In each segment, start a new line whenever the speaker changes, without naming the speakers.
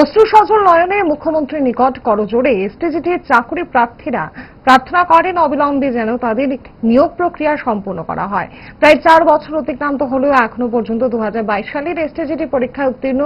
অশ্রু সজল নয়নে মুখ্যমন্ত্রীর নিকট করজোড়ে এসটিজিটির চাকরি প্রার্থীরা প্রার্থনা করেন অবিলম্বে যেন তাদের নিয়োগ প্রক্রিয়া সম্পূর্ণ করা হয়। প্রায় চার বছর অতিক্রান্ত হলেও এখনও পর্যন্ত দু হাজার বাইশ সালের এসটিজিটি পরীক্ষায় উত্তীর্ণ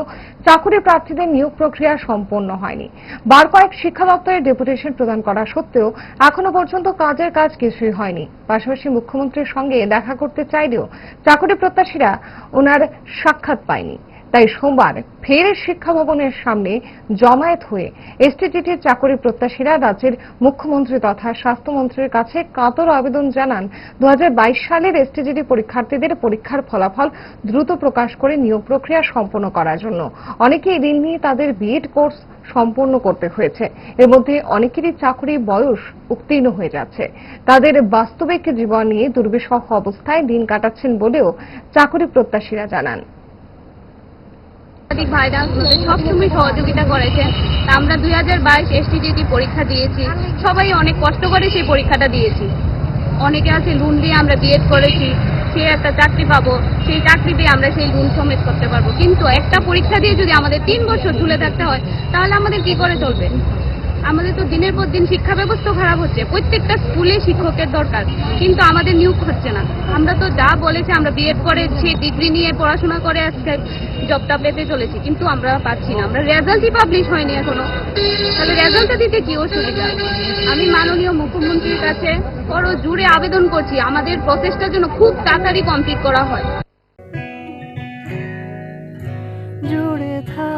চাকরি প্রার্থীদের নিয়োগ প্রক্রিয়া সম্পন্ন হয়নি। বার কয়েক শিক্ষা দপ্তরের ডেপুটেশন প্রদান করা সত্ত্বেও এখনও পর্যন্ত কাজের কাজ কিছুই হয়নি। পাশাপাশি মুখ্যমন্ত্রীর সঙ্গে দেখা করতে চাইলেও চাকরি প্রত্যাশীরা ওনার সাক্ষাৎ পায়নি। তাই সোমবার ফের শিক্ষা ভবনের সামনে জমায়েত হয়ে এসটিটিটির চাকরি প্রত্যাশীরা রাজ্যের মুখ্যমন্ত্রী তথা স্বাস্থ্যমন্ত্রীর কাছে কাতর আবেদন জানান। দু হাজার বাইশ সালের এসটিজিটি পরীক্ষার্থীদের পরীক্ষার ফলাফল দ্রুত প্রকাশ করে নিয়োগ প্রক্রিয়া সম্পন্ন করার জন্য। অনেকেই ঋণ নিয়ে তাদের বিএড কোর্স সম্পূর্ণ করতে হয়েছে। এর মধ্যে অনেকেরই চাকরি বয়স উত্তীর্ণ হয়ে যাচ্ছে। তাদের বাস্তবিক জীবন নিয়ে দুর্বিষহ অবস্থায় দিন কাটাচ্ছেন বলেও চাকরি প্রত্যাশীরা জানান।
সাংবাদিক ভাইরা সবসময় সহযোগিতা করেছেন আমরা দুই হাজার বাইশ এসটিজিটি পরীক্ষা দিয়েছি। সবাই অনেক কষ্ট করে সেই পরীক্ষাটা দিয়েছি। অনেকে আছে লোন দিয়ে আমরা বিএড করেছি, সে একটা চাকরি পাবো, সেই চাকরি দিয়ে আমরা সেই লোন সমেত করতে পারব। কিন্তু একটা পরীক্ষা দিয়ে যদি আমাদের তিন বছর ঝুলে থাকতে হয়, তাহলে আমাদের কি করে চলবে? আমাদের তো দিনের পর দিন শিক্ষা ব্যবস্থা খারাপ হচ্ছে। প্রত্যেকটা স্কুলে শিক্ষকের দরকার, কিন্তু আমাদের নিয়োগ হচ্ছে না। আমরা তো যা বলেছি, আমরা বিএড করে সেই ডিগ্রি নিয়ে পড়াশোনা করে আজকে জবটা পেতে চলেছি, কিন্তু আমরা পাচ্ছি না। আমরা রেজাল্টই পাবলিশ হয়নি এখনও। তাহলে রেজাল্টটা দিতে কি অসুবিধা? আমি মাননীয় মুখ্যমন্ত্রীর কাছে বড় জুড়ে আবেদন করছি, আমাদের প্রচেষ্টার জন্য খুব তাড়াতাড়ি কমপ্লিট করা হয়।
জুড়ে থাকে